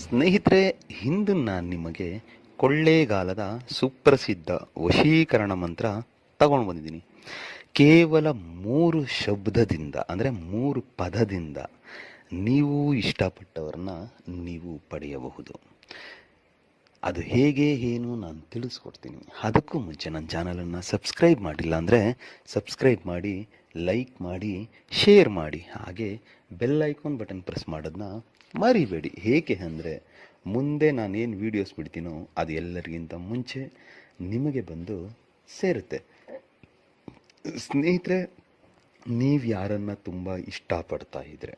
ಸ್ನೇಹಿತರೆ, ಹಿಂದು ನಾನು ನಿಮಗೆ ಕೊಳ್ಳೇಗಾಲದ ಸುಪ್ರಸಿದ್ಧ ವಶೀಕರಣ ಮಂತ್ರ ತಗೊಂಡು ಬಂದಿದ್ದೀನಿ. ಕೇವಲ ಮೂರು ಶಬ್ದದಿಂದ, ಅಂದರೆ ಮೂರು ಪದದಿಂದ ನೀವು ಇಷ್ಟಪಟ್ಟವ್ರನ್ನ ನೀವು ಪಡೆಯಬಹುದು. ಅದು ಹೇಗೆ, ಏನು ನಾನು ತಿಳಿಸ್ಕೊಡ್ತೀನಿ. ಅದಕ್ಕೂ ಮುಂಚೆ ನನ್ನ ಚಾನಲನ್ನು ಸಬ್ಸ್ಕ್ರೈಬ್ ಮಾಡಿಲ್ಲ ಅಂದರೆ ಸಬ್ಸ್ಕ್ರೈಬ್ ಮಾಡಿ, ಲೈಕ್ ಮಾಡಿ, ಶೇರ್ ಮಾಡಿ. ಹಾಗೆ ಬೆಲ್ ಐಕಾನ್ ಬಟನ್ ಪ್ರೆಸ್ ಮಾಡೋದನ್ನ ಮರಿಬೇಡಿ. ಹೇಗೆ ಅಂದರೆ ಮುಂದೆ ನಾನೇನು ವೀಡಿಯೋಸ್ ಬಿಡ್ತೀನೋ ಅದು ಎಲ್ಲರಿಗಿಂತ ಮುಂಚೆ ನಿಮಗೆ ಬಂದು ಸೇರುತ್ತೆ. ಸ್ನೇಹಿತರೆ, ನೀವು ಯಾರನ್ನು ತುಂಬ ಇಷ್ಟಪಡ್ತಾ ಇದ್ರೆ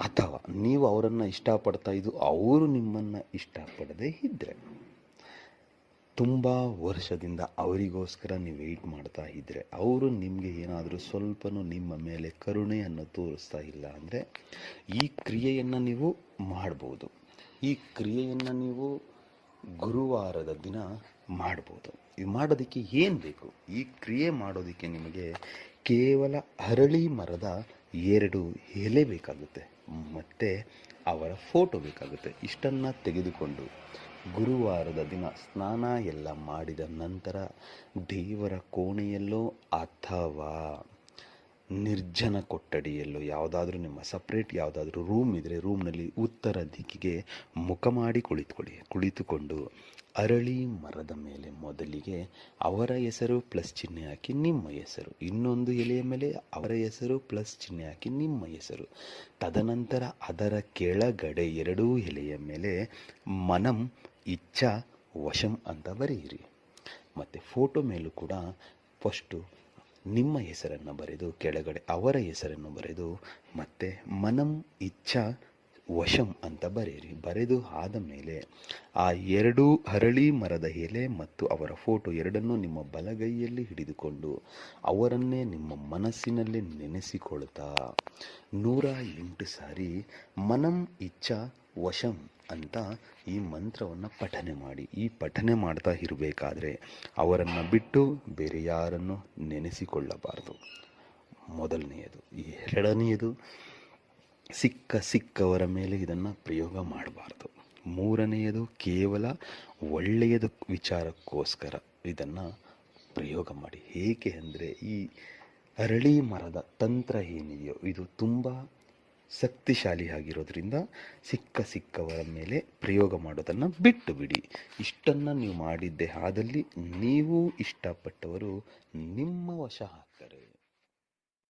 ಅಥವಾ ನೀವು ಅವರನ್ನು ಇಷ್ಟಪಡ್ತಾ ಇದ್ದು ಅವರು ನಿಮ್ಮನ್ನು ಇಷ್ಟಪಡದೇ ಇದ್ದರೆ ತುಂಬ ವರ್ಷದಿಂದ ಅವರಿಗೋಸ್ಕರ ನೀವು ವೆಯ್ಟ್ ಮಾಡ್ತಾ ಇದ್ದರೆ ಅವರು ನಿಮಗೆ ಏನಾದರೂ ಸ್ವಲ್ಪನೂ ನಿಮ್ಮ ಮೇಲೆ ಕರುಣೆಯನ್ನು ತೋರಿಸ್ತಾ ಇಲ್ಲ ಅಂದರೆ ಈ ಕ್ರಿಯೆಯನ್ನು ನೀವು ಮಾಡ್ಬೋದು. ಈ ಕ್ರಿಯೆಯನ್ನು ನೀವು ಗುರುವಾರದ ದಿನ ಮಾಡ್ಬೋದು. ಇದು ಮಾಡೋದಕ್ಕೆ ಏನು ಬೇಕು? ಈ ಕ್ರಿಯೆ ಮಾಡೋದಕ್ಕೆ ನಿಮಗೆ ಕೇವಲ ಅರಳಿ ಮರದ ಎರಡು ಎಲೆ ಬೇಕಾಗುತ್ತೆ. ಮತ್ತು ಅವರ ಫೋಟೋ ಬೇಕಾಗುತ್ತೆ. ಇಷ್ಟನ್ನು ತೆಗೆದುಕೊಂಡು ಗುರುವಾರದ ದಿನ ಸ್ನಾನ ಎಲ್ಲ ಮಾಡಿದ ನಂತರ ದೇವರ ಕೋಣೆಯಲ್ಲೋ ಅಥವಾ ನಿರ್ಜನ ಕೊಠಡಿಯಲ್ಲೋ ಯಾವುದಾದ್ರೂ ನಿಮ್ಮ ಸಪ್ರೇಟ್ ಯಾವುದಾದ್ರೂ ರೂಮ್ ಇದ್ದರೆ ರೂಮ್ನಲ್ಲಿ ಉತ್ತರ ದಿಕ್ಕಿಗೆ ಮುಖ ಮಾಡಿ ಕುಳಿತುಕೊಳ್ಳಿ, ಕುಳಿತುಕೊಂಡು ಅರಳಿ ಮರದ ಮೇಲೆ ಮೊದಲಿಗೆ ಅವರ ಹೆಸರು ಪ್ಲಸ್ ಚಿಹ್ನೆ ಹಾಕಿ ನಿಮ್ಮ ಹೆಸರು, ಇನ್ನೊಂದು ಎಲೆಯ ಮೇಲೆ ಅವರ ಹೆಸರು ಪ್ಲಸ್ ಚಿಹ್ನೆ ಹಾಕಿ ನಿಮ್ಮ ಹೆಸರು, ತದನಂತರ ಅದರ ಕೆಳಗಡೆ ಎರಡೂ ಎಲೆಯ ಮೇಲೆ ಮನಂ, ಇಚ್ಛಾ, ವಶಂ ಅಂತ ಬರೆಯಿರಿ. ಮತ್ತು ಫೋಟೋ ಮೇಲೂ ಕೂಡ ಫಸ್ಟು ನಿಮ್ಮ ಹೆಸರನ್ನು ಬರೆದು ಕೆಳಗಡೆ ಅವರ ಹೆಸರನ್ನು ಬರೆದು ಮತ್ತು ಮನಂ ಇಚ್ಛಾ ವಶಂ ಅಂತ ಬರೆಯಿರಿ. ಬರೆದು ಆದ ಮೇಲೆ ಆ ಎರಡೂ ಹರಳಿ ಮರದ ಎಲೆ ಮತ್ತು ಅವರ ಫೋಟೋ ಎರಡನ್ನೂ ನಿಮ್ಮ ಬಲಗೈಯಲ್ಲಿ ಹಿಡಿದುಕೊಂಡು ಅವರನ್ನೇ ನಿಮ್ಮ ಮನಸ್ಸಿನಲ್ಲಿ ನೆನೆಸಿಕೊಳ್ತಾ ನೂರ ಎಂಟು ಸಾರಿ ಮನಂ ಇಚ್ಛ ವಶಂ ಅಂತ ಈ ಮಂತ್ರವನ್ನು ಪಠನೆ ಮಾಡಿ. ಈ ಪಠನೆ ಮಾಡ್ತಾ ಇರಬೇಕಾದ್ರೆ ಅವರನ್ನು ಬಿಟ್ಟು ಬೇರೆ ಯಾರನ್ನು ನೆನೆಸಿಕೊಳ್ಳಬಾರದು. ಮೊದಲನೆಯದು. ಎರಡನೆಯದು ಸಿಕ್ಕ ಸಿಕ್ಕವರ ಮೇಲೆ ಇದನ್ನು ಪ್ರಯೋಗ ಮಾಡಬಾರ್ದು. ಮೂರನೆಯದು ಕೇವಲ ಒಳ್ಳೆಯದು ವಿಚಾರಕ್ಕೋಸ್ಕರ ಇದನ್ನು ಪ್ರಯೋಗ ಮಾಡಿ. ಏಕೆ ಅಂದರೆ ಈ ಅರಳಿ ಮರದ ತಂತ್ರ ಏನಿದೆಯೋ ಇದು ತುಂಬ ಶಕ್ತಿಶಾಲಿ ಆಗಿರೋದ್ರಿಂದ ಸಿಕ್ಕ ಸಿಕ್ಕವರ ಮೇಲೆ ಪ್ರಯೋಗ ಮಾಡೋದನ್ನು ಬಿಟ್ಟು ಬಿಡಿ ಇಷ್ಟನ್ನು ನೀವು ಮಾಡಿದ್ದೇ ಆದಲ್ಲಿ ನೀವು ಇಷ್ಟಪಟ್ಟವರು ನಿಮ್ಮ ವಶ ಆಗ್ತಾರೆ